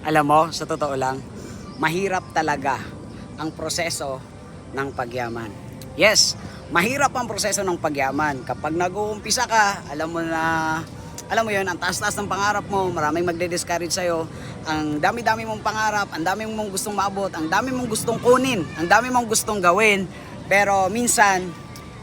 Alam mo, sa totoo lang, mahirap talaga ang proseso ng pagyaman. Yes, mahirap ang proseso ng pagyaman. Kapag nag-uumpisa ka, alam mo na, alam mo yon ang taas-taas ng pangarap mo, maraming magde-discourage sa'yo, ang dami-dami mong pangarap, ang dami mong gustong maabot, ang dami mong gustong kunin, ang dami mong gustong gawin, pero minsan,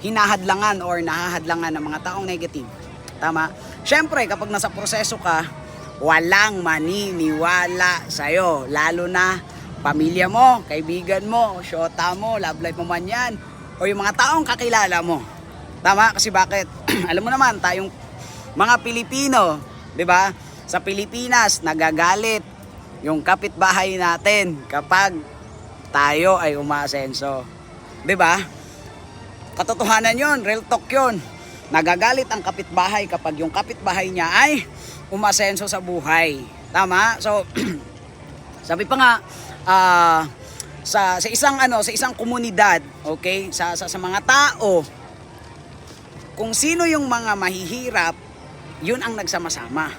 hinahadlangan or nahahadlangan ng mga taong negative. Tama? Siyempre, kapag nasa proseso ka, walang maniniwala sa'yo. Lalo na pamilya mo, kaibigan mo, syota mo, love life mo man yan, o yung mga taong kakilala mo. Tama? Kasi bakit? Alam mo naman, tayong mga Pilipino, di ba? Sa Pilipinas, nagagalit yung kapitbahay natin kapag tayo ay umaasenso. Di ba? Katotohanan yon, real talk yon. Nagagalit ang kapitbahay kapag yung kapitbahay niya ay umasenso sa buhay. Tama? So, sabi pa nga, ah, sa, sa isang ano, sa isang komunidad, okay? Sa, sa, sa mga tao, kung sino yung mga mahihirap, yun ang nagsama-sama.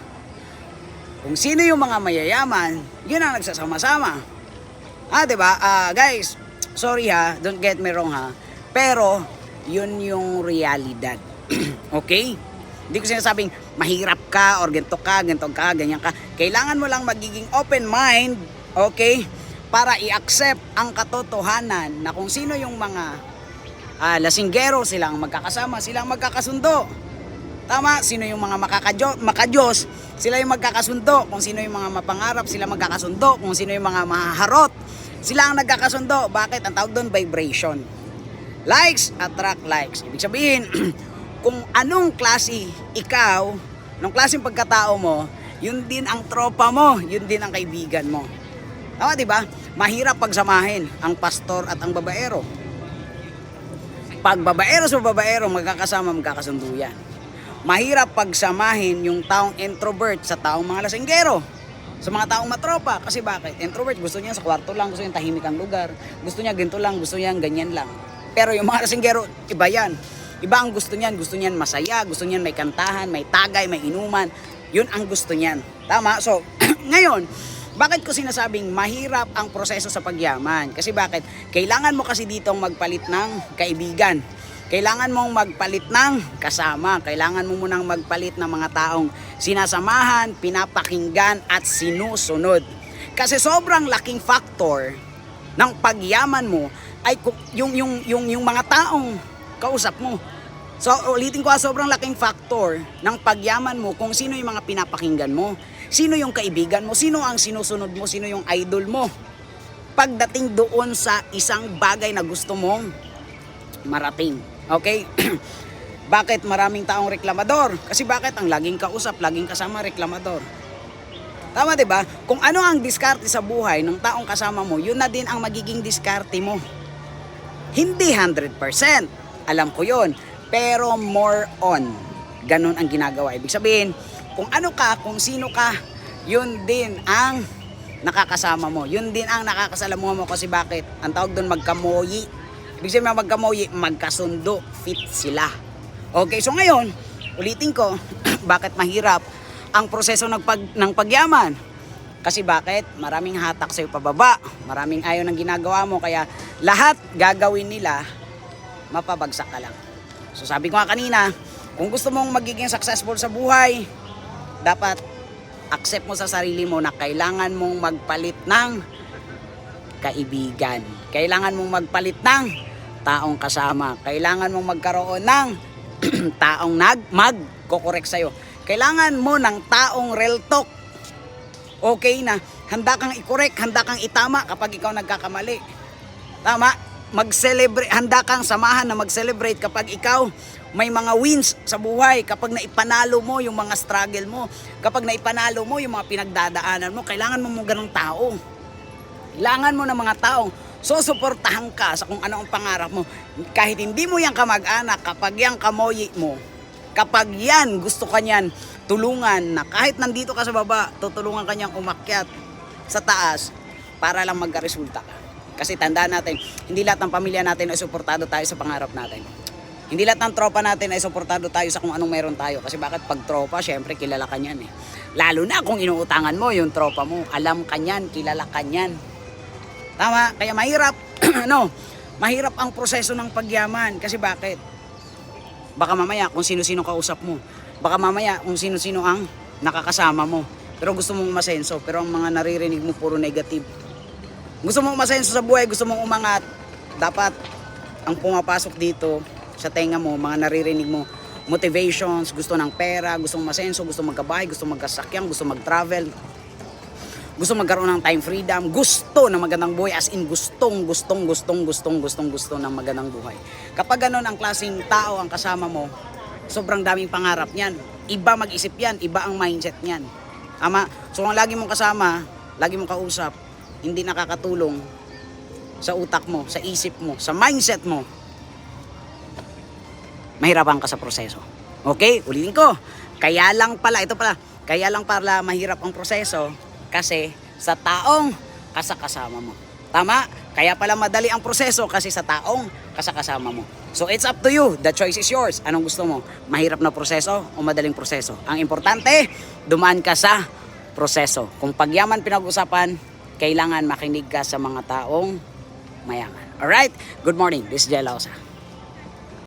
Kung sino yung mga mayayaman, yun ang nagsasama-sama. Ah, 'di ba? Ah, guys, sorry ha, don't get me wrong ha. Pero yun yung realidad. okay? Hindi ko sinasabing mahirap ka or ganito ka, ganito ka, ganyan ka. Kailangan mo lang magiging open mind, okay? Para i-accept ang katotohanan na kung sino yung mga ah, lasinggero, silang magkakasama, silang magkakasundo. Tama, sino yung mga makakadyo, makadiyos, sila yung magkakasundo. Kung sino yung mga mapangarap, sila magkakasundo. Kung sino yung mga maharot, sila ang nagkakasundo. Bakit? Ang tawag doon, vibration. Likes attract likes. Ibig sabihin, kung anong klase ikaw, nung klaseng pagkatao mo, yun din ang tropa mo, yun din ang kaibigan mo. Tama, di ba? Mahirap pagsamahin ang pastor at ang babaero. Pag babaero sa babaero, magkakasama, magkakasundo yan. Mahirap pagsamahin yung taong introvert sa taong mga lasinggero. Sa mga taong matropa. Kasi bakit? Introvert, gusto niya sa kwarto lang, gusto niya tahimik ang lugar. Gusto niya ganito lang, gusto niya ganyan lang. Pero yung mga lasinggero, iba yan. Iba ang gusto niyan. Gusto niyan masaya, gusto niyan may kantahan, may tagay, may inuman. Yun ang gusto niyan. Tama? So, ngayon, bakit ko sinasabing mahirap ang proseso sa pagyaman? Kasi bakit? Kailangan mo kasi ditong magpalit ng kaibigan. Kailangan mong magpalit ng kasama. Kailangan mo munang magpalit ng mga taong sinasamahan, pinapakinggan at sinusunod. Kasi sobrang laking factor ng pagyaman mo ay yung yung yung yung mga taong kausap mo. So ulitin ko ha, sobrang laking factor ng pagyaman mo kung sino yung mga pinapakinggan mo. Sino yung kaibigan mo, sino ang sinusunod mo, sino yung idol mo. Pagdating doon sa isang bagay na gusto mong marating. Okay? bakit maraming taong reklamador? Kasi bakit ang laging kausap, laging kasama reklamador? Tama 'di ba? Kung ano ang diskarte sa buhay ng taong kasama mo, yun na din ang magiging diskarte mo. Hindi 100%. Alam ko 'yon. Pero more on. Ganun ang ginagawa. Ibig sabihin, kung ano ka, kung sino ka, yun din ang nakakasama mo. Yun din ang nakakasalamuha mo kasi bakit? Ang tawag doon magkamoyi. Ibig sabihin magkamoyi, magkasundo, fit sila. Okay, so ngayon, ulitin ko, bakit mahirap ang proseso ng, pag, ng pagyaman? Kasi bakit? Maraming hatak sa'yo pababa. Maraming ayaw ng ginagawa mo. Kaya lahat gagawin nila, mapabagsak ka lang. So sabi ko nga kanina, kung gusto mong magiging successful sa buhay, dapat accept mo sa sarili mo na kailangan mong magpalit ng kaibigan. Kailangan mong magpalit ng taong kasama. Kailangan mong magkaroon ng taong nag magkokorek sa'yo. Kailangan mo ng taong real talk. Okay na, handa kang i-correct, handa kang itama kapag ikaw nagkakamali. Tama? Mag-celebrate, handa kang samahan na mag-celebrate kapag ikaw may mga wins sa buhay, kapag naipanalo mo yung mga struggle mo, kapag naipanalo mo yung mga pinagdadaanan mo, kailangan mo mo ganong tao. Kailangan mo ng mga taong susuportahan ka sa kung ano ang pangarap mo. Kahit hindi mo yan kamag-anak, kapag yan kamoyi mo, kapag yan gusto ka niyan tulungan na kahit nandito ka sa baba, tutulungan ka niyang umakyat sa taas para lang magkaresulta ka. Kasi tandaan natin, hindi lahat ng pamilya natin ay suportado tayo sa pangarap natin. Hindi lahat ng tropa natin ay suportado tayo sa kung anong meron tayo. Kasi bakit pag tropa, syempre kilala ka niyan eh. Lalo na kung inuutangan mo yung tropa mo. Alam ka niyan, kilala ka niyan. Tama? Kaya mahirap, ano, mahirap ang proseso ng pagyaman. Kasi bakit? Baka mamaya kung sino-sino kausap mo. Baka mamaya kung sino-sino ang nakakasama mo. Pero gusto mong umasenso. Pero ang mga naririnig mo puro negative. Gusto mong umasenso sa buhay, gusto mong umangat. Dapat ang pumapasok dito sa tenga mo, mga naririnig mo, motivations, gusto ng pera, gusto mong masenso, gusto magkabahay, gusto magkasakyan, gusto mag-travel, gusto magkaroon ng time freedom, gusto ng magandang buhay, as in gustong, gustong, gustong, gustong, gustong, gusto ng magandang buhay. Kapag ganun ang klaseng tao ang kasama mo, sobrang daming pangarap niyan. Iba mag-isip yan, iba ang mindset niyan. Ama, so kung lagi mong kasama, lagi mong kausap, hindi nakakatulong sa utak mo, sa isip mo, sa mindset mo, mahirapan ka sa proseso. Okay, ulitin ko. Kaya lang pala, ito pala, kaya lang pala mahirap ang proseso kasi sa taong kasakasama mo. Tama? Kaya pala madali ang proseso kasi sa taong kasakasama mo. So it's up to you. The choice is yours. Anong gusto mo? Mahirap na proseso o madaling proseso? Ang importante, dumaan ka sa proseso. Kung pagyaman pinag-usapan, kailangan makinig ka sa mga taong mayaman. Alright? Good morning. This is Jay Lausa.